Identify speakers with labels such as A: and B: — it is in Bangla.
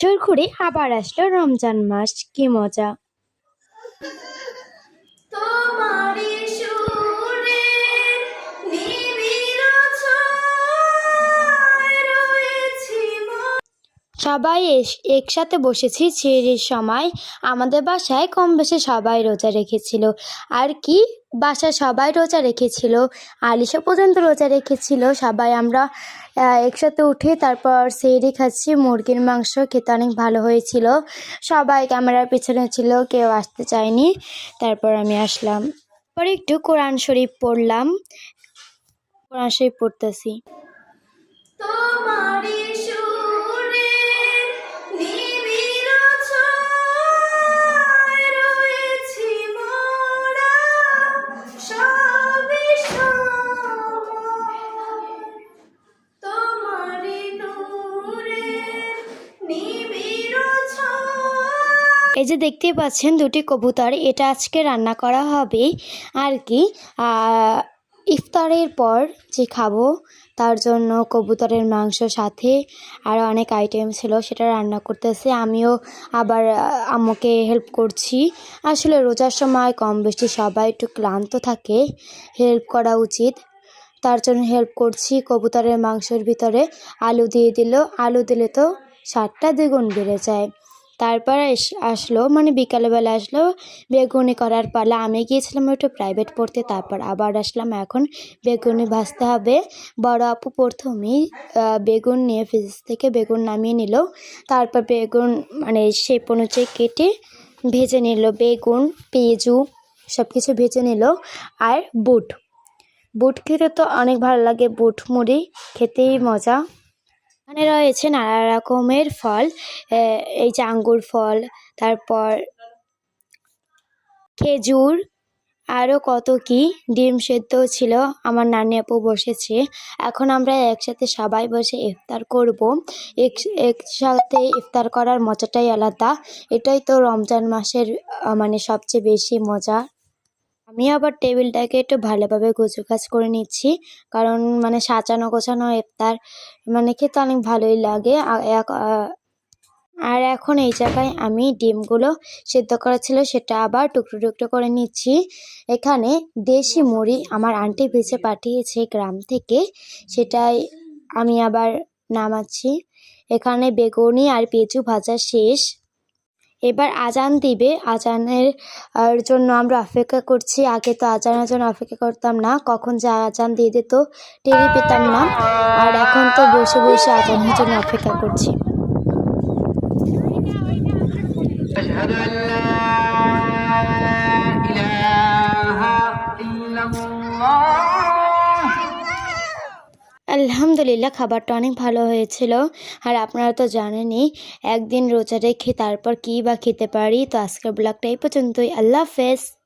A: বছর ঘুরে আবার আসলো রমজান মাস। কি মজা। সবাই একসাথে বসেছি ছেড়ির সময়। আমাদের বাসায় কম বেশি সবাই রোজা রেখেছিল। আর কি বাসায় সবাই রোজা রেখেছিল, আলিশা পর্যন্ত রোজা রেখেছিল। সবাই আমরা একসাথে উঠে তারপর সেহরি খাচ্ছি, মুরগির মাংস খেতে অনেক ভালো হয়েছিল। সবাই ক্যামেরার পিছনে ছিল, কেউ আসতে চায়নি। তারপর আমি আসলাম। পরে একটু কোরআন শরীফ পড়লাম। কোরআন শরীফ পড়তেছি।
B: তোমারি
A: এই যে দেখতেই পাচ্ছেন দুটি কবুতর, এটা আজকে রান্না করা হবে। আর কি ইফতারের পর যে খাব, তার জন্য কবুতরের মাংস সাথে আরও অনেক আইটেম ছিল, সেটা রান্না করতেছে। আমিও আবার আম্মুকে হেল্প করছি। আসলে রোজার সময় কম বেশি সবাই একটু ক্লান্ত থাকে হেল্প করা উচিত। তার জন্য হেল্প করছি কবুতরের মাংসের ভিতরে আলু দিয়ে দিল। আলু দিলে তো স্বাদটা দ্বিগুণ বেড়ে যায়। তারপর আসলো মানে বিকালবেলা আসলো, বেগুনি করার পালা। আমি গিয়েছিলাম একটু প্রাইভেট পড়তে, তারপর আবার আসলাম। এখন বেগুনি ভাজতে হবে। বড় আপু প্রথমেই বেগুন নিয়ে ফ্রিজ থেকে বেগুন নামিয়ে নিল। তারপর বেগুন মানে শেপ অনুযায়ী কেটে ভেজে নিল। বেগুন, পেঁয়াজু সব কিছু ভেজে নিল। আর বুট। বুট খেতে তো অনেক ভালো লাগে। বুট, মুড়ি খেতেই মজা। এখানে রয়েছে নানা রকমের ফল এই যে আঙ্গুর ফল, তারপর খেজুর আরও কত কি, ডিম সেদ্ধ ছিল, আমার নানি আপু বসেছে। এখন আমরা একসাথে সবাই বসে ইফতার করব। এক, একসাথে ইফতার করার মজাটাই আলাদা। এটাই তো রমজান মাসের মানে সবচেয়ে বেশি মজা। আমি আবার টেবিলটাকে একটু ভালোভাবে গোছগাছ করে নিচ্ছি। কারণ মানে সাজানো গোছানো ইফতার মানে খেতে অনেক ভালোই লাগে। আর এখন এই জায়গায় আমি ডিমগুলো সেদ্ধ করা ছিল, সেটা আবার টুকরো টুকরো করে নিচ্ছি। এখানে দেশি মুড়ি আমার আন্টি ভেজে পাঠিয়েছে গ্রাম থেকে, সেটাই আমি আবার নামাচ্ছি। এখানে বেগুনি আর পেঁচু ভাজা শেষ। এবার আজান দিবে। আজানের জন্য আমরা অপেক্ষা করছি। আগে তো আজানের জন্য অপেক্ষা করতাম না। কখন যে আজান দিয়ে দিত টেরি পেতাম না। আর এখন তো বসে বসে আজানের জন্য অপেক্ষা করছি। আলহামদুলিল্লাহ, খাবারটা অনেক ভালো হয়েছিল। আর আপনারা তো জানেনই, একদিন রোজা রেখে তারপর কী বা খেতে পারি? তো আজকের ব্লগটা এই পর্যন্তই। আল্লাহ হাফেজ।